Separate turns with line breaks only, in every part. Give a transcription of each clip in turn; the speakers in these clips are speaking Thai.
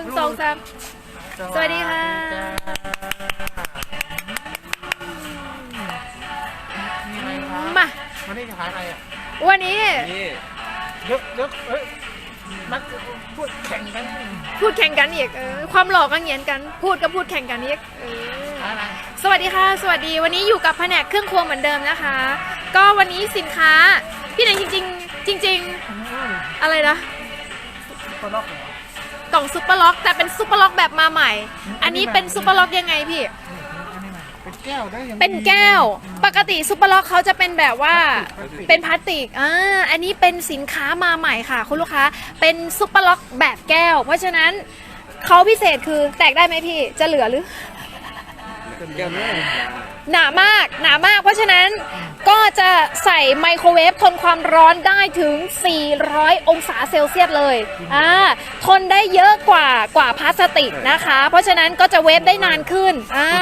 นหนึ่งสองสามสวัสดีค่ะ
จ้ามีอะไรครับ
มา
วันนี้จะขายอะไรอะ
วันนี้
นี่
เยอะเยอะเอ้ยนักพูดแข่งกัน
พูดแข่งกันอีกเออความหล่อก็เหงียนกัน พูดก็พูดแข่งกันอีกเออ
ขายอะไร
สวัสดีค่ะ สวัสดีวันนี้อยู่กับแผนกเครื่องครัวเหมือนเดิมนะคะ ก็วันนี้สินค้า พี่หนิงจริง ๆ จริง
อืม
ๆอะไรนะ
ก็ล็อกเหรอก
ล่องซุปเปอร์ล็อก แต่เป็นซุปเปอร์ล็อกแบบมาใหม่ อันนี้เป็นซุปเปอร์ล็อกยังไงพี่
อันนี้มาเป็นแก้วได้ยัง
เป็นแก้ว ปกติซุปเปอร์ล็อกเขาจะเป็นแบบว่า เป็นพลาสติก อ่า อันนี้เป็นสินค้ามาใหม่ค่ะ คุณลูกค้า เป็นซุปเปอร์ล็อกแบบแก้ว เพราะฉะนั้นเขาพิเศษคือแตกได้ไหมพี่ จะเหลือหรือ
แก้วนี้
หนามากหนามาก เพราะฉะนั้นก็จะใส่ไมโครเวฟทนความร้อนได้ถึง 400 องศาเซลเซียสเลยอ่าทนได้เยอะกว่ากว่าพลาสติกนะคะ เพราะฉะนั้นก็จะเวฟได้นานขึ้นอ่า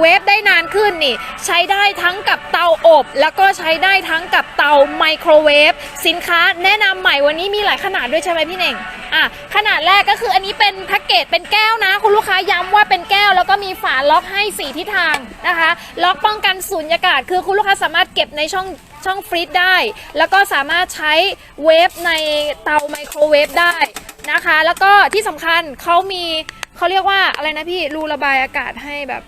เวฟได้นานขึ้นนี่ ใช้ได้ทั้งกับเตาอบ แล้วก็ใช้ได้ทั้งกับเตาไมโครเวฟสินค้าแนะนำใหม่วันนี้มีหลายขนาดด้วยใช่ไหมพี่เน่ง อะขนาดแรกก็คืออันนี้เป็นแพ็กเกจเป็นแก้วนะ คุณลูกค้าย้ำว่าเป็นแก้ว แล้วก็มีฝาล็อกให้4ทิศทางนะคะ ล็อกป้องกันสูญญากาศ คือคุณลูกค้าสามารถเก็บในช่องช่องฟรีซได้ แล้วก็สามารถใช้เวฟในเตาไมโครเวฟได้นะคะ แล้วก็ที่สำคัญเขามีเขาเรียกว่าอะไรนะพี่รูระบายอากาศให้แบบ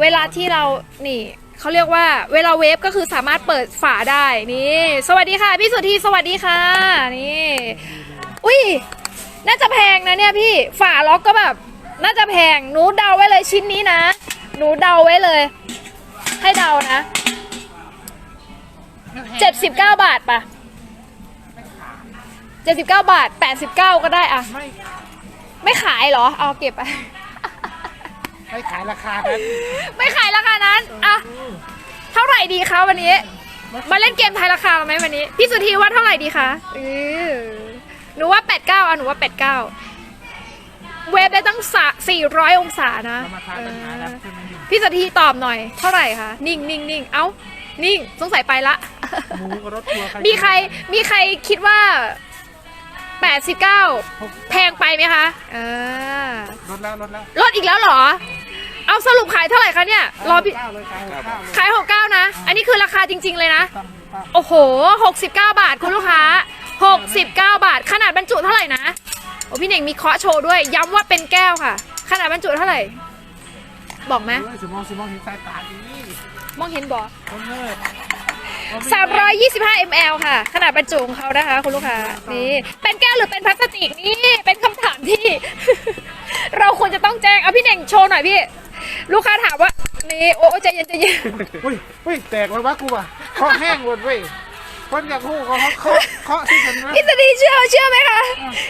เวลาที่เรานี่เขาเรียกว่าเวลาเวฟก็คือสามารถเปิดฝาได้นี่ สวัสดีค่ะ พี่สุธีสวัสดีค่ะนี่ อุ้ย น่าจะแพงนะเนี่ยพี่ ฝาล็อกก็แบบ น่าจะแพง หนูเดาไว้เลยชิ้นนี้นะ หนูเดาไว้เลย ให้เดานะ79บาทปะ79บาท89ก็ได้อะ
ไม่
ไม่ขายเหรอ เอาเก็บไป
ไม่ขายราคานั้น
ไม่ขายราคานั้นอะเท่าไหร่ดีคะวันนี้ มาเล่นเกมทายราคาไหมวันนี้ พี่สุธีว่าเท่าไหร่ดีคะเออ หนูว่า89อะหนูว่า89เวฟได้ตั้งสะ400องศานะ
เรามาทายปัญหาแล้วใช่ไหมดิ
พี่สุธีตอบหน่อย เท่าไหร่คะ นิ่งนิ่งนิ่งเอ้า นิ่ง สงสัยไปละ
หมูกับรถทัวร์
มีใครมีใครคิดว่า 89แพงไปไหมคะเออ
รถแล้วรถแล้ว
ลดอีกแล้วเหรอ เอาสรุปขายเท่าไหร่คะเนี่ยรอพี่
เก้าเลยขายหกเก้าเลย
ขาย 69 นะ อันนี้คือราคาจริง ๆ เลยนะ
ตั้งตั้ง
โอ้โห 69 บาทคุณลูกค้า 69 บาท ขนาดบรรจุเท่าไหร่นะโอ้พี่เน่งมีเคาะโชว์ด้วย ย้ำว่าเป็นแก้วค่ะ ขนาดบรรจุเท่าไหร่ บอกไหม
เฮ้ยสมองสมองเห็นสายตาดี
มองเห็นบอก
คนเลิศ
325 ml ค่ะ ขนาดบรรจุของเขานะคะ คุณลูกค้านี่เป็นแก้วหรือเป็นพลาสติกนี่เป็นคำถามที่ เราควรจะต้องแจ้งเอาพี่เน่งโชว์หน่อยพี่ ลูกค้าถามว่านี่โอ้ใจเย็นใจเย็น
เฮ้ยเฮ้ยแตกแล้ววะกูอะเคาะแห้งหมดเว้ย คนอยากหู้เขาเคาะเคาะที่กันนะ
พี่สตีเชื่อเชื่อไหมคะ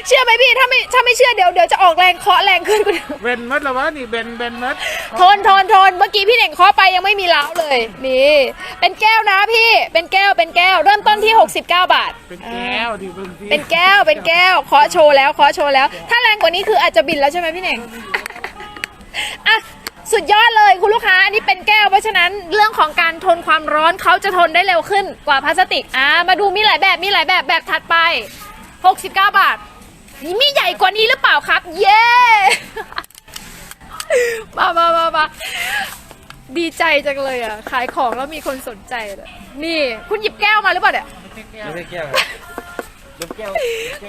เชื่อไหมพี่ถ้าไม่ถ้าไม่เชื่อเดี๋ยวเดี๋ยวจะออกแรงเคาะแรงขึ้นกว่าเดิม
เบนมัดแล้ววะนี่เบนเบนมัด
ทนทนทนเมื่อกี้พี่เน่งเคาะไปยังไม่มีล้าวเลยนี่เป็นแก้วนะพี่เป็นแก้วเป็นแก้ว เริ่มต้นที่ 69 บาท
เป็นแก้วดิเบิ่งสิ
เป็นแก้วเป็นแก้วเคาะโชว์แล้วเคาะโชว์แล้ว ถ้าแรงกว่านี้คืออาจจะบินแล้วใช่ไหมพี่เน่งอะ สุดยอดเลยคุณลูกค้าอันนี้เป็นแก้วเพราะฉะนั้นเรื่องของการทนความร้อนเขาจะทนได้เร็วขึ้นกว่าพลาสติกอ่ามาดูมีหลายแบบมีหลายแบบแบบถัดไป 69 บาทมีใหญ่กว่านี้หรือเปล่าครับ เย้ มามามามาดีใจจังเลยอะ ขายของแล้วมีคนสนใจเลยนี่ คุณหยิบแก้วมาหรือเปล่าเนี่ย
ไม่ใช่แก้ว
ไม่ใช่แก้วครับเป็นแก้ว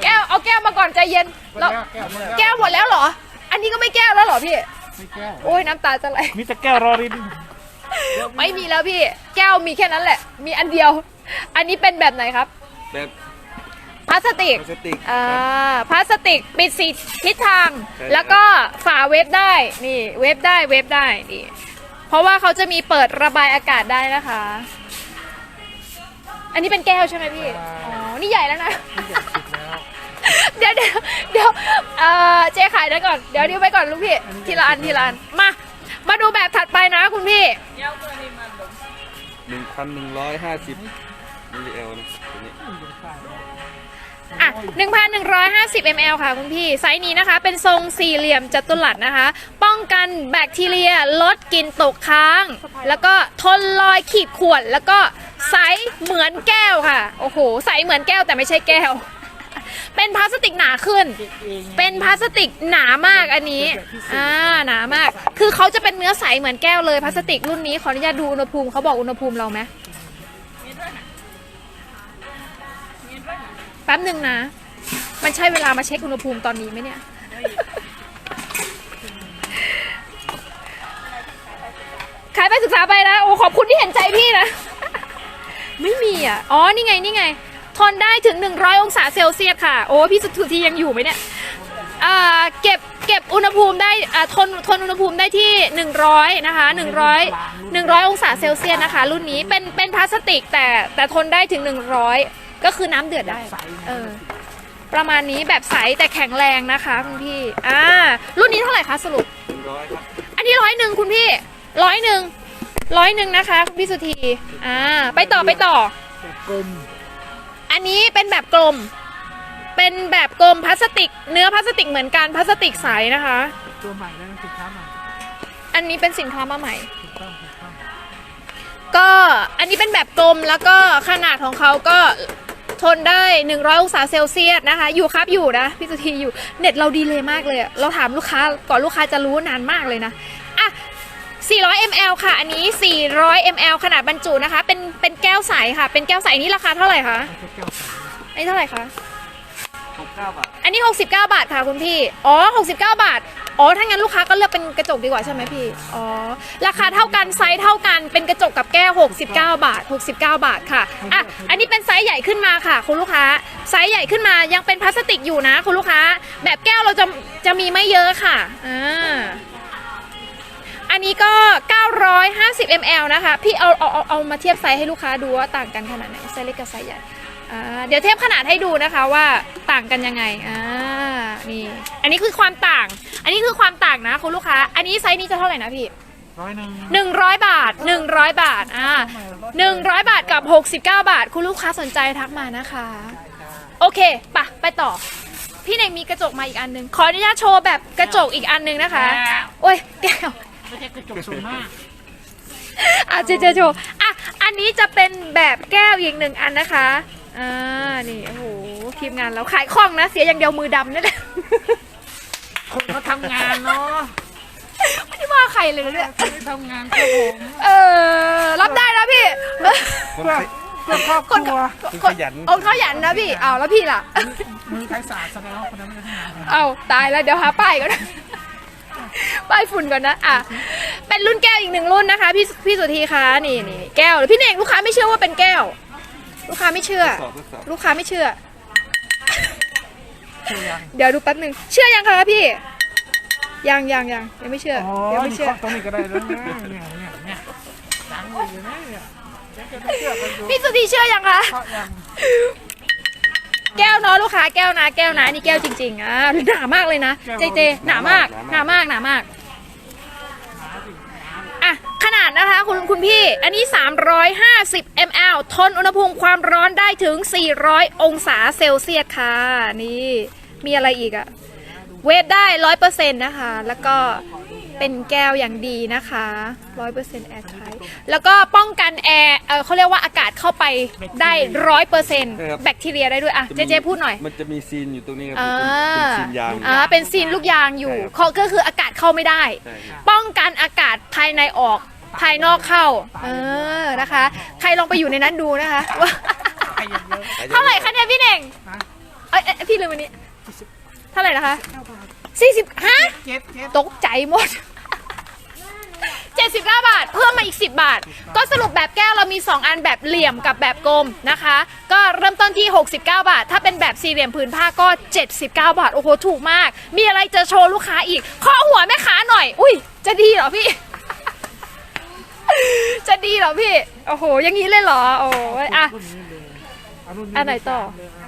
แก้วเอาแก้วมาก่อนใจเย็น
หมด
แล้ว
แล้วแก้วหมดแล้ว
แก้วหมดแล้วเหรอ อันนี้ก็ไม่แก้วแล้วเหรอพี่
ไม่แก้ว
โอ้ยน้ำตาจะไหล
มีแต่แก้วรอริน
ไม่มีแล้วพี่ แก้วมีแค่นั้นแหละ มีอันเดียว อันนี้เป็นแบบไหนครับ
แบบ
พลาสติก
พลาสติก
อ่าพลาสติกปิดสีทิศทาง
ใช่
แล้วก็ฝาเวฟได้นี่เวฟได้เวฟได้นี่เพราะว่าเขาจะมีเปิดระบายอากาศได้นะคะ อันนี้เป็นแก้วใช่ไหมพี่อ๋อนี่ใหญ่แล้วนะ เดี๋ยวเดี๋ยวเดี๋ยวเอ่อเจ๊ขายได้ก่อน เดี๋ยวดิวไปก่อนลูกพี่ ทีละอันทีละอัน มา มาดูแบบถัดไปนะคุณพี่
หนึ่งพันหนึ่งร้อยห้าสิบมิลลิแอลนะตัวนี้
อะ 1,150 ml ค่ะคุณพี่ ไซส์นี้นะคะ เป็นทรงสี่เหลี่ยมจัตุรัสนะคะ ป้องกันแบคทีเรีย ลดกลิ่นตกค้าง แล้วก็ทนลอยขีดข่วน แล้วก็ไซส์เหมือนแก้วค่ะ โอ้โหใสเหมือนแก้วแต่ไม่ใช่แก้ว เป็นพลาสติกหนาขึ้น เป็นพลาสติกหนามากอันนี้ อ่าหนามาก คือเขาจะเป็นเนื้อใสเหมือนแก้วเลยพลาสติกรุ่นนี้ขออนุญาตดูอุณหภูมิเขาบอกอุณหภูมิเราไหมแป๊บหนึ่งนะ มันใช่เวลามาเช็คอุณหภูมิตอนนี้ไหมเนี่ย ขายไปศึกษาไปนะ โอ้ขอบคุณที่เห็นใจพี่นะ ไม่มีอะ อ๋อ นี่ไง นี่ไง ทนได้ถึง 100 องศาเซลเซียสค่ะ โอ้พี่สุธียังอยู่ไหมเนี่ยอ่าเก็บเก็บอุณหภูมิได้อ่าทนทนอุณหภูมิได้ที่ 100 นะคะ 100 100 องศาเซลเซียสนะคะ รุ่นนี้เป็นเป็นพลาสติกแต่แต่ทนได้ถึง 100 ก็คือน้ำเดือดได้เออประมาณนี้แบบใสแต่แข็งแรงนะคะคุณพี่อ่ารุ่นนี้เท่าไหร่คะสรุป
ร้อยครับ
อันนี้ร้อยหนึ่งคุณพี่ร้อยหนึ่งร้อยหนึ่งนะคะคุณพี่สุธีอ่าไปต่อไปต่อ
แบบกลม
อันนี้เป็นแบบกลม เป็นแบบกลมพลาสติก เนื้อพลาสติกเหมือนกันพลาสติกใสนะคะ
ตัวใหม่แล้วนะสินค้าใหม่
อันนี้เป็นสินค้ามาใหม่
ถูกต้องถูกต้อง
ก็อันนี้เป็นแบบกลมแล้วก็ขนาดของเขาก็ทนได้ 100 องศาเซลเซียสนะคะ อยู่ครับอยู่นะพี่สุธีอยู่ เน็ตเราดีเลยมากเลยอะเราถามลูกค้าก่อนลูกค้าจะรู้นานมากเลยนะอะ 400 ml ค่ะ อันนี้ 400 ml ขนาดบรรจุนะคะ เป็น เป็นแก้วใสค่ะ เป็นแก้วใสนี่ราคาเท่าไหร่คะ
ไม่ใช่แก้วใส
อันนี้เท่าไหร่คะ
หกเก้าบาท
อันนี้ 69 บาทค่ะคุณพี่ อ๋อ 69 บาท อ๋อ ถ้างั้นลูกค้าก็เลือกเป็นกระจกดีกว่าใช่ไหมพี่ อ๋อ ราคาเท่ากันไซส์เท่ากัน เป็นกระจกกับแก้ว 69 บาท 69 บาทค่ะ อะ อันนี้เป็นไซส์ใหญ่ขึ้นมาค่ะ คุณลูกค้า ไซส์ใหญ่ขึ้นมา ยังเป็นพลาสติกอยู่นะ คุณลูกค้า แบบแก้วเราจะ จะมีไม่เยอะค่ะ อ่า อันนี้ก็ 950 ml นะคะ พี่เอาเอาเอาเอามาเทียบไซส์ให้ลูกค้าดูว่าต่างกันขนาดไหนไซส์เล็กกับไซส์ใหญ่อ่าเดี๋ยวเทียบขนาดให้ดูนะคะว่าต่างกันยังไงอ่านี่อันนี้คือความต่าง อันนี้คือความต่างนะคุณลูกค้า อันนี้ไซส์นี้จะเท่าไหร่นะพี่
ร้อยหนึ่ง
หนึ่งร้อยบาทหนึ่งร้อยบาทอ่าหนึ่งร้อยบาทกับหกสิบเก้าบาท คุณลูกค้าสนใจทักมานะคะ โอเคปะไปต่อ พี่เน่งมีกระจกมาอีกอันหนึง ขออนุญาตโชว์แบบกระจกอีกอันหนึงนะคะ โอ้ยแก้ว
ไม่ใช่กระจกสูงมาก
อะเจเจโชว์อะ อันนี้จะเป็นแบบแก้วอีกหนึ่งอันนะคะ อ่า นี่ โอ้โห ทีมงานเราขายคล่องนะ เสียอย่างเดียวมือดำนั่นแหละ
คนเขาทำงานเนาะ
ไม่ได้ว่าใครเลยนะเนี่ย
คนที่ทำงานครับผม
เออ รับได้นะพี่
คน
เพื่อ
ขย
เพื่อครอบ
คน
ครัว
คนขยัน
โอ้เขาหยันนะพี่อ้าวแล้วพี่ล่ะ
มือใครสะอาดแสดงว่าคนนั้นไม่ได้ทำงาน
เอาตายแล้วเดี๋ยวหาป้ายก่อนนะ ป้ายฝุ่นก่อนนะอะเป็นรุ่นแก้วอีกหนึ่งรุ่นนะคะ พี่พี่สุธีคะนี่นี่แก้วพี่เน่งลูกค้าไม่เชื่อว่าเป็นแก้ว ลูกค้าไม่เชื่อ
สอบทดสอบ
ลูกค้าไม่เชื่อ
เชื่อยัง
เดี๋ยวดูแป๊บหนึ่งเชื่อยังคะพี่ยังยังยังยังไม่เชื่อ
อ๋อ
ยังไม่
นี่
เชื่อ
เคาะตรงนี้ก็ได้แล้วนะเนี่ยเนี่ยเนี่ยดังเลยอยู่นะเนี่ยยังจะไม่เชื่อกันอยู่
พี่สุธีเชื่อยังคะ
เคาะยัง
แก้วเนาะลูกค้าแก้วนะแก้วนะนี่แก้วจริงๆอะหนามากเลยนะเจเจหนามากหนามากหนามากอะขนาดนะคะคุณคุณพี่ อันนี้ 350 ml ทนอุณหภูมิความร้อนได้ถึง 400 องศาเซลเซียสค่ะนี่มีอะไรอีกอะเวฟได้100%นะคะ แล้วก็ เป็นแก้วอย่างดีนะคะ100%แอร์ไทแล้วก็ป้องกันแอร์เออเขาเรียกว่าอากาศเข้าไปได้100%แบคทีเรียได้ด้วยอะเจเจพูดหน่อย
มันจะมีซีนอยู่ตรงนี้ครับ
อ่า
เป็นซีนยาง
อ่าเป็นซีนลูกยางอยู่
ใช่ครับ
เขาก็คืออากาศเข้าไม่ได้
ใช่ครับ
ป้องกันอากาศภายในออกภายนอกเข้า เออนะคะ ใครลองไปอยู่ในนั้นดูนะคะว่า
ใครยังเยอะ
เท่าไหร่คะเนี่ยพี่เน่ง
นะ
เอ้ยเอ้ยพี่ลืมวันนี้ เท่าไหร่นะคะ สี่สิบฮะ
เจ็ดเจ็ด
ตกใจหมด 79 บาท เพิ่มมาอีก 10 บาท ก็สรุปแบบแก้วเรามี 2 อันแบบเหลี่ยมกับแบบกลมนะคะ ก็เริ่มต้นที่ 69 บาท ถ้าเป็นแบบสี่เหลี่ยมผืนผ้าก็ 79 บาท โอ้โห ถูกมาก มีอะไรจะโชว์ลูกค้าอีกข้อหัวแม่ค้าหน่อย อุ้ย จะดีเหรอพี่ จะดีเหรอพี่ โอ้โห อย่างนี้เลยเหรอ โอ้ยอะ
รุ่นนี้เลยเารุ่
อันไหนต่อ
เลยะ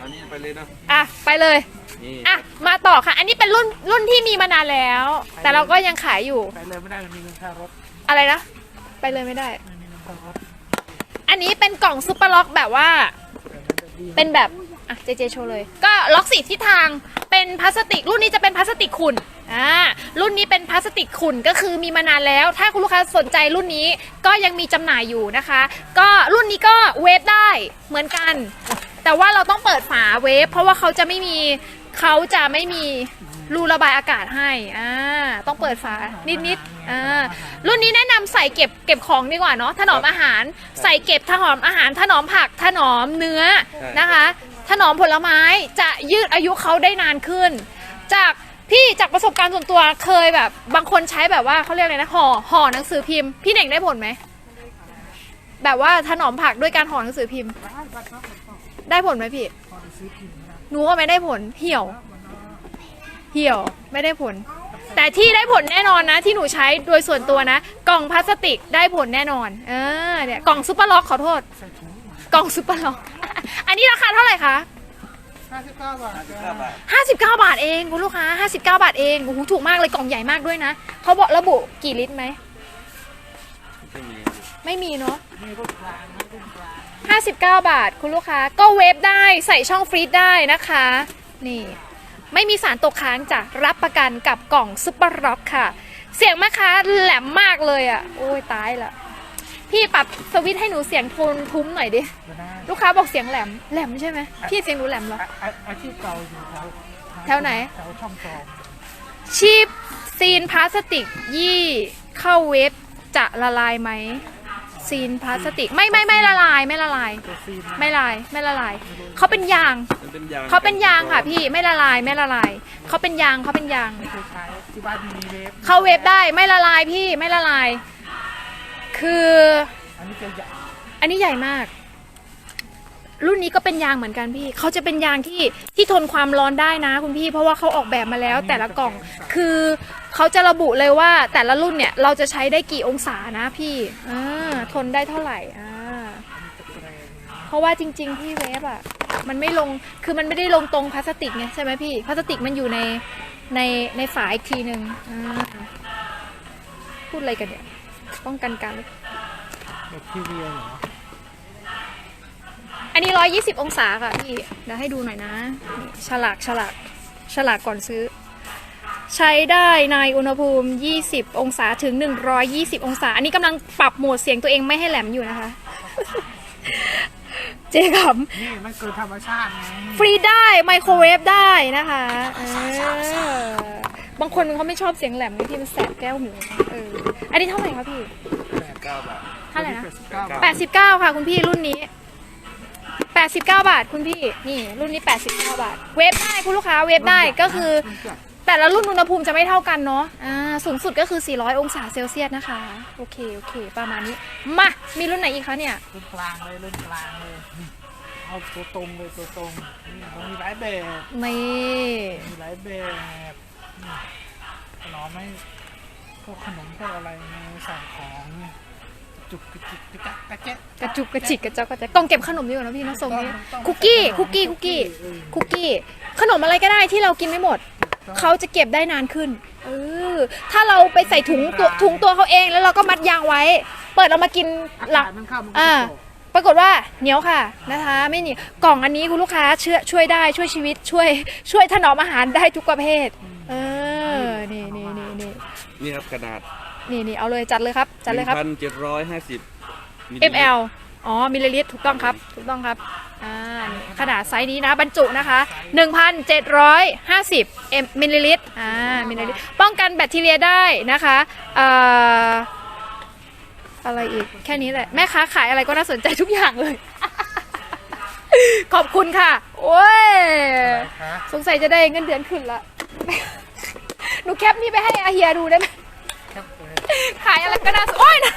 อันนี้ไปเลยนะ
อะ ไปเลย
นี่
อะมาต่อค่ะ อันนี้เป็นรุ่นรุ่นที่มีมานานแล้ว แต่เราก็ยังขายอยู่
ไปเลยไม่ได้มันมีเงินค่ารถ
อะไรนะ ไปเลยไม่ได้
ไม่มีเงินค่ารถ
อันนี้เป็นกล่องซุปเปอร์ล็อกแบบว่า
แต่มันจะดี
เป็นแบบอะอะเจเจโชว์เลย ก็ล็อกสีทิศทางเป็นพลาสติก รุ่นนี้จะเป็นพลาสติกขุ่นอ่ารุ่นนี้เป็นพลาสติกขุ่นก็คือมีมานานแล้ว ถ้าคุณลูกค้าสนใจรุ่นนี้ก็ยังมีจำหน่ายอยู่นะคะ ก็รุ่นนี้ก็เวฟได้เหมือนกัน แต่ว่าเราต้องเปิดฝาเวฟเพราะว่าเขาจะไม่มี เขาจะไม่มีรูระบายอากาศให้อ่าต้องเปิดฝานิดๆอ่ารุ่นนี้แนะนำใส่เก็บเก็บของดีกว่าเนาะถนอมอาหารใส่เก็บถนอมอาหารถนอมผักถนอมเนื้อนะคะ ถนอมผลไม้จะยืดอายุเขาได้นานขึ้น จากพี่จากประสบการณ์ส่วนตัวเคยแบบ บางคนใช้แบบว่าเขาเรียกอะไรนะห่อห่อหนังสือพิมพ์ พี่เน่งได้ผลไหมแบบว่าถนอมผักด้วยการห่อหนังสือพิมพ์ ได้ผลไหมพี่ หนูก็ไม่ได้ผลเหี่ยว เหี่ยวไม่ได้ผล แต่ที่ได้ผลแน่นอนนะ ที่หนูใช้โดยส่วนตัวนะ กล่องพลาสติกได้ผลแน่นอน เออเนี่ยกล่องซุปเปอร์ล็อกขอโทษ กล่องซุปเปอร์ล็อก อันนี้ราคาเท่าไหร่คะ
ห้าสิบเก้าบาท
ห้าบาท
59 บาทเองคุณลูกค้า 59 บาทเองโอ้โหถูกมากเลยกล่องใหญ่มากด้วยนะเขาบอกระบุกี่ลิตรไหม
ไม่มี
ไม่มีเนาะ
มีรุ่นกลางนะรุ่นกลาง
59 บาทคุณลูกค้าก็เวฟได้ใส่ช่องฟรีซได้นะคะ นี่ ไม่มีสารตกค้างจ้ะรับประกันกับกล่องซุปเปอร์ร็อกค่ะ เสียงแม่ค้าแหลมมากเลยอะ โอ้ยตายละพี่ปรับสวิตช์ให้หนูเสียงโทนทุ้มหน่อยดิ
ก็ได้
ลูกค้าบอกเสียงแหลมแหลมใช่ไหมพี่เสียงหนูแหลมเหรอ
อาอาอาชีพเก่าอยู่แถว
แถวไหน
แถวช่องจอม
ชีพซีนพลาสติกยี่เข้าเวฟจะละลายไหม ซีนพลาสติกไม่ไม่ไม่ละลายไม่ละลาย
ตัวซีน
ไม่ละลายไม่ละลายเขาเป็นยาง
มันเป็นยาง
เขาเป็นยางค่ะพี่ไม่ละลายไม่ละลายเขาเป็นยางเขาเป็นยาง
เคยใช้ที่บ้านมีเวฟ
เข้าเวฟได้ไม่ละลายพี่ไม่ละลาย คือ
อันนี้จะใหญ่
อันนี้ใหญ่มาก รุ่นนี้ก็เป็นยางเหมือนกันพี่เขาจะเป็นยางที่ที่ทนความร้อนได้นะคุณพี่ เพราะว่าเขาออกแบบมาแล้วแต่ละกล่องคือเขาจะระบุเลยว่าแต่ละรุ่นเนี่ยเราจะใช้ได้กี่องศานะพี่อ่าทนได้เท่าไหร่อ่า
จะแรง
เพราะว่าจริงๆที่เวฟอะมันไม่ลงคือมันไม่ได้ลงตรงพลาสติกไงใช่ไหมพี่พลาสติกมันอยู่ในในในฝาอีกทีหนึ่งอ่าพูดอะไรกันเนี่ยป้องกันการ
แบคทีเรียเหรอ
อันนี้ 120 องศาค่ะพี่ เดี๋ยวให้ดูหน่อยนะนี่ฉลากฉลากฉลากก่อนซื้อ ใช้ได้ในอุณหภูมิ 20 องศาถึง 120 องศา อันนี้กำลังปรับโหมดเสียงตัวเองไม่ให้แหลมอยู่นะคะ เจ๊ขำ
นี่มันเกิดธรรมชาติไง
ฟรีได้ ไมโครเวฟได้นะคะเออบางคนเขาไม่ชอบเสียงแหลมที่มันแสบแก้วหูเอออันนี้เท่าไหร่คะพี่
เก้าบาท
เท่าไหร่นะ
แปดสิบเก้าบาท
89 ค่ะคุณพี่รุ่นนี้ 89 บาทคุณพี่นี่รุ่นนี้ 89 บาท เวฟได้คุณลูกค้าเวฟได้ก็คือ แต่ละรุ่นอุณหภูมิจะไม่เท่ากันเนาะอ่าสูงสุดก็คือ 400 องศาเซลเซียสนะคะ โอเคโอเค ประมาณนี้มามีรุ่นไหนอีกคะเนี่ย
รุ่นกลางเลยรุ่นกลางเลยนี่เอาตัวตรงเลยตัวตรงนี่มันมีหลายแบบ
นี่
มีหลายแบบนี่ขนมไม่พวกขนมพวกอะไรไงสั่งของเนี่ย จุกกระจิกกระจักกระจ๊ะ
กระจุกกระจิกกระเจ้ากระจกกล่องเก็บขนมดีกว่านะพี่นะทรงนี้คุกกี้คุกกี้ คุกกี้
เออ
คุกกี้ ขนมอะไรก็ได้ที่เรากินไม่หมด เขาจะเก็บได้นานขึ้น เออ ถ้าเราไปใส่ถุงตัวถุงตัวเขาเองแล้วเราก็มัดยางไว้ เปิดเรามากินหลั
กาศมันเข้ามันก็
อ่า
จะต
ปรากฏว่าเหนียวค่ะนะคะ ไม่เหนียวกล่องอันนี้คุณลูกค้าเชื่อช่วยได้ช่วยชีวิตช่วย ช่วยถนอมอาหารได้ทุกประเภท เออ นี่นี่นี่นี่
นี่ครับขนาด
นี่นี่เอาเลยจัดเลยครับจัดเลยครับ
พันเจ็ดร้อยห้าสิบ
ml อ๋อมิลลิลิตรถูกต้องครับถูกต้องครับอ่านี่ขนาดไซส์นี้นะบรรจุนะคะ 1,750 m มิลลิลิตรอ่ามิลลิลิตรป้องกันแบคทีเรียได้นะคะเอ่ออะไรอีกแค่นี้แหละแม่ค้าขายอะไรก็น่าสนใจทุกอย่างเลย ขอบคุณค่ะ โอ้ย
ฮะ
สงสัยจะได้เงินเดือนขึ้นละหนูแคปนี่ไปให้อาเฮียดูได้ไหม
ครับเออ
ขายอะไรก็น่าสนโอ้ยนะ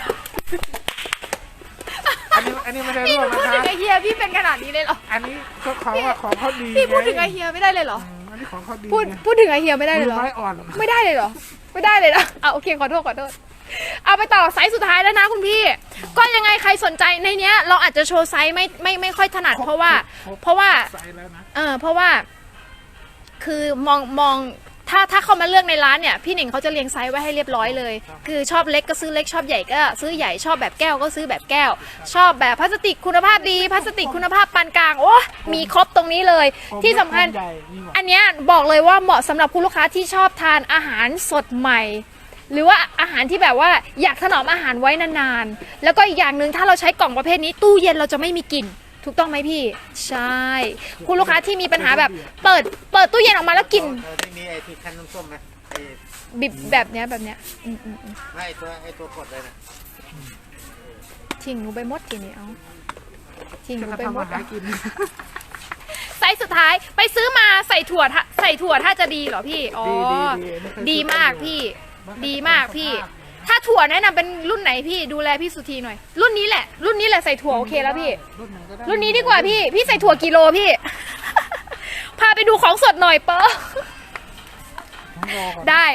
อันนี้อันนี้ไม่ได้
พี่
ร่
ห
ว
นู
ม
พูด
นะ
ถึง
คะ
ไอเฮียพี่เป็นขนาดนี้เลยเหรอ
อันนี้ก็ของว่าของเขาดี
พี่พูดถึง
ไง
ไอเฮียไม่ได้เลยเหรอ
อืมอันนี้ของเขาดี
พูด
ไง
พูดถึงไอเฮียไม่ได้เลยเหรอ
มือไม้อ่อน
ไม่ได้เลยเหรอ ไม่ได้เลยนะอะโอเคขอโทษขอโทษ เอาไปต่อไซส์สุดท้ายแล้วนะคุณพี่ ก็ยังไงใครสนใจในเนี้ย เราอาจจะโชว์ไซส์ไม่ไม่ไม่ค่อยถนัดเพราะว่า เพราะว่า
ใส่แล้วนะ
เออเพราะว่า คือมองมอง ถ้าถ้าเขามาเลือกในร้านเนี่ยพี่หนิงเขาจะเรียงไซส์ไว้ให้เรียบร้อยเลย คือชอบเล็กก็ซื้อเล็กชอบใหญ่ก็ซื้อใหญ่ชอบแบบแก้วก็ซื้อแบบแก้ว ชอบแบบพลาสติกคุณภาพดีพลาสติกคุณภาพปานกลางโอ้มีครบตรงนี้เลย ที่สำคัญ
ใหญ่มีหมด
อันเนี้ยบอกเลยว่าเหมาะสำหรับคุณลูกค้าที่ชอบทานอาหารสดใหม่ หรือว่าอาหารที่แบบว่าอยากถนอมอาหารไว้นานๆ แล้วก็อีกอย่างหนึ่งถ้าเราใช้กล่องประเภทนี้ตู้เย็นเราจะไม่มีกลิ่น ถูกต้องไหมพี่ ใช่ คุณลูกค้าที่มีปัญหาแบบเปิดเปิดตู้เย็นออกมาแล้วกลิ่น
เออที่มีไอ้ที่คั้นน้ำส้มไหมไอ้
บิบแบบเนี้ยแบบเนี้ยอืมอืมอืม
ไม่ไอ้ตัวไอ้ตัวกดเลยนะ
ทิ้งหนูไปหมดกินนี่เอาทิ้งห
จะ
นู
กระ
ไปห
ทำ
ม
อา
ด
หารกิน
ไซส์สุดท้ายไปซื้อมาใส่ถั่วถ้าใส่ถั่วถ้าจะดีเหรอพี่อ๋อ
ดีๆๆไม่เคย
ดีมาก
ซื้อ
พี่
มัน
ดีมากพี่
สภาพ
ถ้าถั่วแนะนำเป็นรุ่นไหนพี่ดูแลพี่สุธีหน่อย รุ่นนี้แหละ รุ่นนี้แหละใส่ถั่วโอเคแล้วพี่
รุ่นไหนก็ไรุ่
นนี้ดีกว่าพี่ พี่ใส่ถั่วกิโลพี่ พาไปดูของสดหน่อยเปอ
ต้องรอก่อน
ได้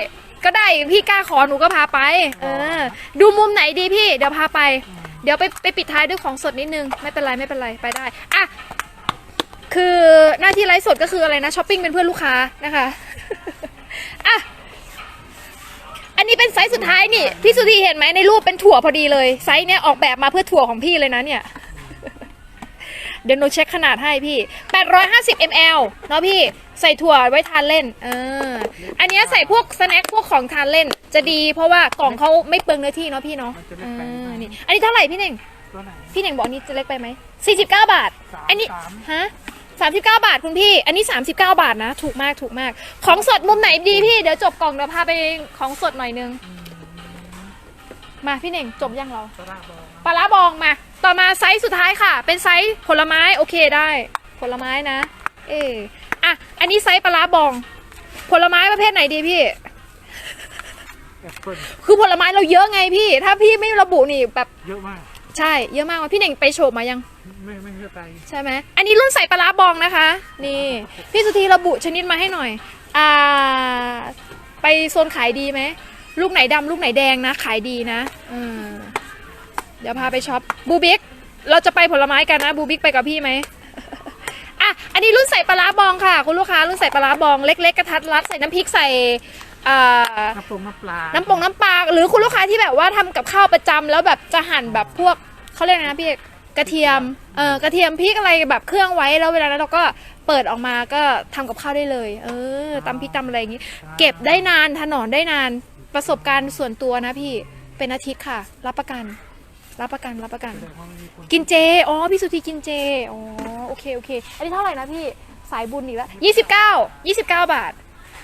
ก็ได้พี่กล้าขอหนูก็พาไป เออ ดูมุมไหนดีพี่ เดี๋ยวพาไป เดี๋ยวไปไปปิดท้ายด้วยของสดนิดนึง ไม่เป็นไรไม่เป็นไรไปได้อะคือหน้าที่ไลฟ์สดก็คืออะไรนะช้อปปิ้งเป็นเพื่อนลูกค้านะคะ อะ อันนี้เป็นไซส์สุดท้ายนี่ พี่สุธีเห็นไหมในรูปเป็นถั่วพอดีเลย ไซส์เนี้ยออกแบบมาเพื่อถั่วของพี่เลยนะเนี่ย เดี๋ยวหนูเช็คขนาดให้พี่ 850 ml เนาะพี่ ใส่ถั่วไว้ทานเล่น เออ อันเนี้ยใส่พวกสแน็คพวกของทานเล่น จะดีเพราะว่ากล่องเขาไม่เปลืองเนื้อที่เนาะพี่เนาะเออนี่ อันนี้เท่าไหร่พี่เน่ง
ตัวไหน
พี่เน่งบอกอันนี้จะเล็กไปไหม49 บาท
สาม
อันนี้
สาม
ฮะ 39 บาทคุณพี่ อันนี้ 39 บาทนะ ถูกมากถูกมาก ของสดมุมไหนดีพี่ เดี๋ยวจบกล่องเดี๋ยวพาไปของสดหน่อยนึง มาพี่เน่งจบยังเรา
ตลาดบอก
ปลาร้าบองมา ต่อมาไซส์สุดท้ายค่ะ เป็นไซส์ผลไม้โอเคได้ ผลไม้นะ เอออะ อันนี้ไซส์ปลาร้าบอง ผลไม้ประเภทไหนดีพี่
แอปเปิ้ล
คือผลไม้เราเยอะไงพี่ ถ้าพี่ไม่ระบุนี่แบบ
เยอะมาก
ใช่ เยอะมากว่ะพี่เน่งไปโฉบมายัง
ไม่ไม่เข้าใจ
ใช่ไหมอันนี้รุ่นใส่ปลาร้าบองนะคะ นี่พี่สุธีระบุชนิดมาให้หน่อย อ่า ไปโซนขายดีไหมลูกไหนดำลูกไหนแดงนะ ขายดีนะเออเดี๋ยวพาไปช็อปบูบิกเราจะไปผลไม้กันนะบูบิกไปกับพี่ไหมอะอันนี้รุ่นใส่ปลาร้าบองค่ะ คุณลูกค้ารุ่นใส่ปลาร้าบองเล็ก ๆกระทัดรัดใส่น้ำพริกใส่อ่า
น้ำปรุงน้ำปลา
น้ำปงน้ำปลาหรือคุณลูกค้าที่แบบว่าทำกับข้าวประจำแล้วแบบจะหั่นแบบพวกเขาเรียกอะไรนะพี่ก ระเทียม เออกระเทียมพริกอะไรแบบเครื่องไว้แล้วเวลานั้นเราก็เปิดออกมาก็ทำกับข้าวได้เลย เออตำพริกตำอะไรอย่างงี้ เก็บได้นานถนอมได้นานประสบการณ์ส่วนตัวนะพี่เป็นอาทิตย์ค่ะ รับประกัน รับประกันรับประกัน
แต่ว่ามันมีคน
กินเจ อ๋อ พี่สุธีกินเจ อ๋อ โอเค โอเค อันนี้เท่าไหร่นะพี่ สายบุญอีกแล้วยี่สิบเก้ายี่สิบเก้าบาท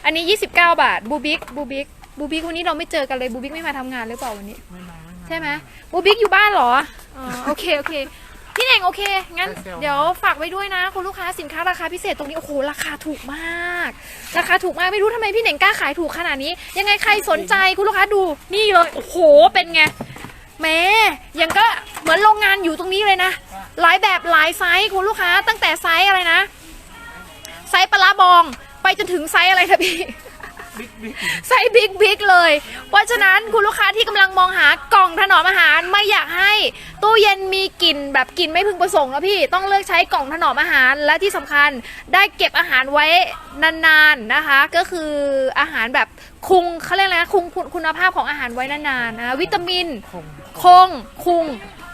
อันนี้ยี่สิบเก้าบาท บูบิกบูบิกบูบิกวันนี้เราไม่เจอกันเลย บูบิกไม่มาทำงานหรือเปล่าวันนี้
ไม่มาไม่มา
ใช่ไหมบูบิกอยู่บ้านเหรอ อ๋อโอเคโอเค พี่เน่งโอเค งั้น
ใช่
เดี๋ยวฝากไว้ด้วยนะ คุณลูกค้าสินค้าราคาพิเศษตรงนี้ โอ้โห ราคาถูกมาก ราคาถูกมากไม่รู้ทำไมพี่เน่งกล้าขายถูกขนาดนี้ ยังไงใครสนใจคุณลูกค้าดูนี่เลย โอ้โห เป็นไงแหม่ยังก็เหมือนโรงงานอยู่ตรงนี้เลยนะ หลายแบบหลายไซส์คุณลูกค้าตั้งแต่ไซส์อะไรนะ ไซส์ปลาร้าบอง ไปจนถึงไซส์อะไรนะพี่
บิ๊กบิ๊ก
ไซส์บิ๊กบิ๊กเลย เพราะฉะนั้นคุณลูกค้าที่กำลังมองหากล่องถนอมอาหารไม่อยากให้ ตู้เย็นมีกลิ่นแบบกลิ่นไม่พึงประสงค์นะพี่ต้องเลือกใช้กล่องถนอมอาหารและที่สำคัญได้เก็บอาหารไว้นานๆนะคะ ก็คืออาหารแบบคุงเขาเรียกอะไรนะคุงคุณคุณภาพของอาหารไว้นานๆนะวิตามิน
คง
คงคุง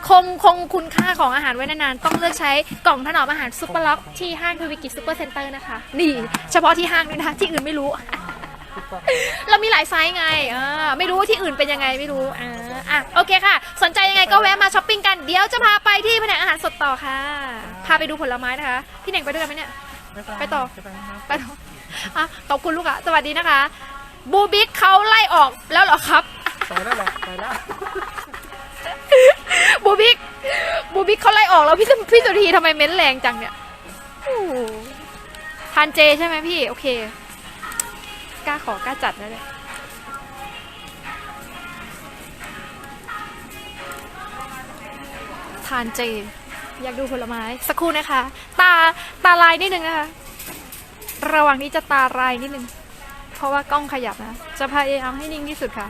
คงคงคุณค่าของอาหารไว้นานๆ ต้องเลือกใช้กล่องถนอมอาหารซุปเปอร์ล็อกที่ห้างทวิกิจซุปเปอร์เซ็นเตอร์นะคะ นี่ เฉพาะที่ห้างด้วยนะ ที่อื่นไม่รู้ เรามีหลายไซส์ไงอ่าไม่รู้ว่าที่อื่นเป็นยังไงไม่รู้อ่าอะโอเคค่ะ สนใจยังไงก็แวะมาช้อปปิ้งกันเดี๋ยวจะพาไปที่แผนกอาหารสดต่อค่ะ พาไปดูผลไม้นะคะ พี่เน่งไปด้วยกันไหมเนี่ย ไปต่อ
จะไปนะ
ไปต่ออะขอบคุณลูกอะสวัสดีนะคะ บูบิ๊กเขาไล่ออกแล้วเหรอครับ
ไปแล้วแหละไปแล้ว
บูบิ๊กบูบิ๊กเขาไล่ออกแล้วพี่สุพี่สุธีทำไมเม้นแรงจังเนี่ยโอ้โหทานเจใช่ไหมพี่ โอเค กล้าขอกล้าจัดนะเนี่ยทานเจ อยากดูผลไม้ สักครู่นะคะ ตาตาลายนิดนึงนะคะ ระหว่างนี้จะตาลายนิดนึง เพราะว่ากล้องขยับนะ จะพยายามให้นิ่งที่สุดค่ะ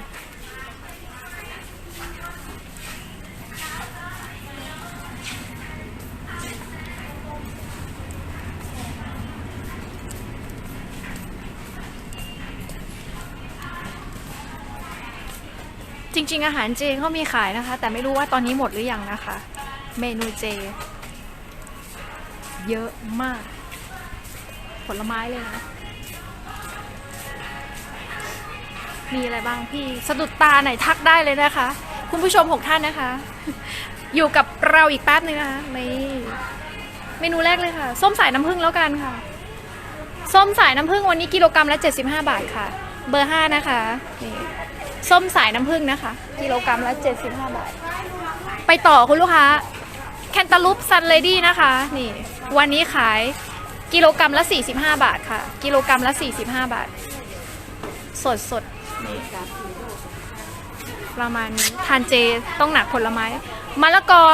จริง ๆ อาหารเจเขามีขายนะคะ แต่ไม่รู้ว่าตอนนี้หมดหรือยังนะคะ เมนูเจ เยอะมาก ผลไม้เลยนะ มีอะไรบ้างพี่สะดุดตาไหนทักได้เลยนะคะ คุณผู้ชมหกท่านนะคะ อยู่กับเราอีกแป๊บนึงนะคะนี่เมนูแรกเลยค่ะ ส้มสายน้ำผึ้งแล้วกันค่ะ ส้มสายน้ำผึ้งวันนี้กิโลกรัมละ 75 บาทค่ะ เบอร์ 5 นะคะนี่ ส้มสายน้ำผึ้งนะคะ กิโลกรัมละ 75 บาท ไปต่อคุณลูกค้า แคนตาลูปซันเลดี้นะคะ นี่ วันนี้ขายกิโลกรัมละ 45 บาทค่ะ กิโลกรัมละ 45 บาท สดสดๆนี่ประมาณนี้ทานเจต้องหนักผลไม้มะละกอ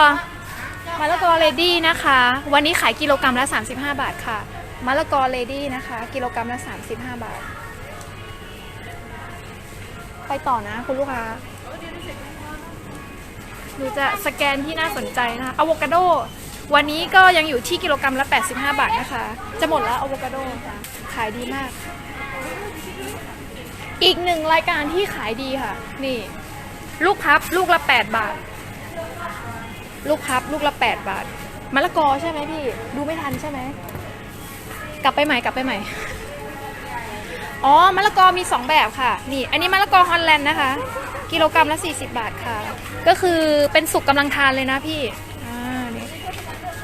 มะละกอเลดี้นะคะ วันนี้ขายกิโลกรัมละ 35 บาทค่ะมะละกอเลดี้นะคะ กิโลกรัมละ 35 บาท ไปต่อนะคุณลูกค้าหนูจะสแกนที่น่าสนใจนะคะอะโวคาโด วันนี้ก็ยังอยู่ที่กิโลกรัมละ 85 บาทนะคะ จะหมดแล้วอะโวคาโดขายดีมาก อีกหนึ่งรายการที่ขายดีค่ะ นี่ ลูกพับลูกละ 8 บาท ลูกพับลูกละ 8 บาทมะละกอใช่ไหมพี่ ดูไม่ทันใช่ไหม กลับไปใหม่กลับไปใหม่ อ๋อมะละกอมี 2 แบบค่ะ นี่ อันนี้มะละกอฮอลแลนด์นะคะ กิโลกรัมละ 40 บาทค่ะ ก็คือเป็นสุกกำลังทานเลยนะพี่อ่านี่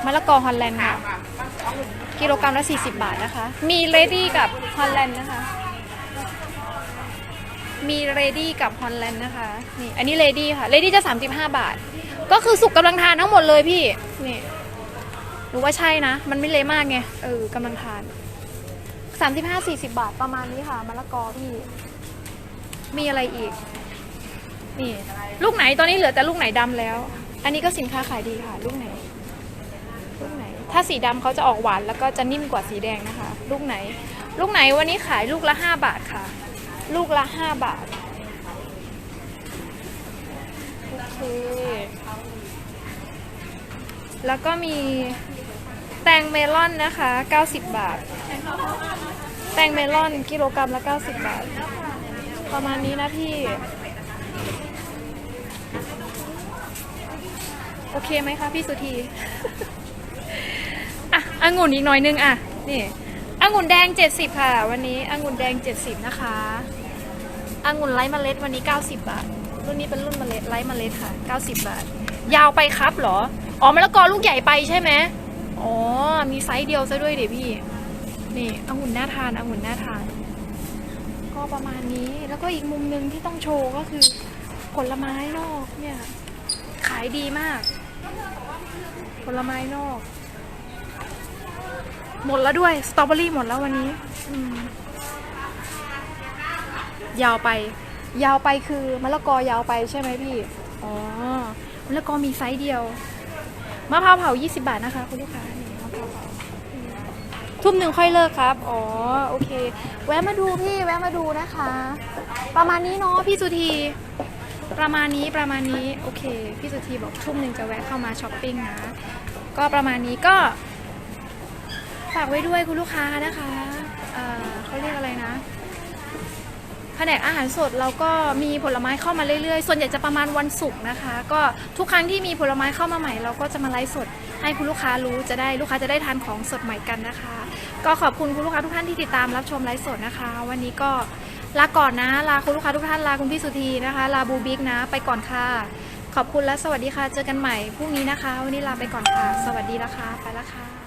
มะละกอฮอลแลนด์ค่ะ กิโลกรัมละ 40 บาทนะคะ มีเลดี้กับฮอลแลนด์นะคะ มีเรดี้กับฮอลแลนด์นะคะ นี่ อันนี้เรดี้ค่ะ เรดี้จะ 35 บาท ก็คือสุกกำลังทานทั้งหมดเลยพี่ นี่รู้ว่าใช่นะ มันไม่เละมากไง เออกำลังทาน 35 40 บาทประมาณนี้ค่ะมะละกอพี่ มีอะไรอีก นี่ ลูกไหนตอนนี้เหลือแต่ลูกไหนดำแล้ว อันนี้ก็สินค้าขายดีค่ะ ลูกไหน ลูกไหน ถ้าสีดำเขาจะออกหวานแล้วก็จะนิ่มกว่าสีแดงนะคะ ลูกไหน ลูกไหนวันนี้ขายลูกละ 5 บาทค่ะ ลูกละ 5 บาทโอเคแล้วก็มี แตงเมลอนนะคะ 90 บาท แตงเมลอนกิโลกรัมละ 90 บาท ประมาณนี้นะพี่ โอเคไหมคะพี่สุธี อะองุ่นอีกหน่อยนึงอะ นี่องุ่นแดง 70 ค่ะ วันนี้องุ่นแดง 70 นะคะองุ่นไร้เมล็ดวันนี้ 90 บาท รุ่นนี้เป็นรุ่นเมล็ดไร้เมล็ดค่ะ 90 บาท ยาวไปครับเหรอ อ๋อมะละกอลูกใหญ่ไปใช่ไหม อ๋อ มีไซส์เดียวซะด้วยเดี๋ยวพี่ นี่องุ่นน่าทานองุ่นน่าทาน ก็ประมาณนี้ แล้วก็อีกมุมหนึ่งที่ต้องโชว์ก็คือผลไม้นอกเนี่ย ขายดีมาก ผลไม้นอก หมดแล้วด้วย สตรอเบอรี่หมดแล้ววันนี้ ยาวไป ยาวไปคือมะละกอยาวไปใช่ไหมพี่ อ๋อ มะละกอมีไซส์เดียว มะพร้าวเผา 20 บาทนะคะคุณลูกค้านี่มะพร้าวเผาทุ่มหนึ่งค่อยเลิกครับ อ๋อ โอเค แวะมาดูพี่แวะมาดูนะคะ ประมาณนี้เนาะพี่สุธี ประมาณนี้ประมาณนี้ โอเค พี่สุธีบอกทุ่มหนึ่งจะแวะเข้ามาช้อปปิ้งนะ ก็ประมาณนี้ก็ ฝากไว้ด้วยคุณลูกค้านะคะ เออเขาเรียกอะไรนะ แผนกอาหารสดเราก็มีผลไม้เข้ามาเรื่อยๆ ส่วนใหญ่จะประมาณวันศุกร์นะคะ ก็ทุกครั้งที่มีผลไม้เข้ามาใหม่ เราก็จะมาไลฟ์สด ให้คุณลูกค้ารู้จะได้ลูกค้าจะได้ทานของสดใหม่กันนะคะ ก็ขอบคุณคุณลูกค้าทุกท่านที่ติดตามรับชมไลฟ์สดนะคะ วันนี้ก็ลาก่อนนะ ลาคุณลูกค้าทุกท่านลาคุณพี่สุธีนะคะ ลาบูบิ๊กนะ ไปก่อนค่ะ ขอบคุณและสวัสดีค่ะ เจอกันใหม่พรุ่งนี้นะคะ วันนี้ลาไปก่อนค่ะ สวัสดีแล้วค่ะไปแล้วค่ะ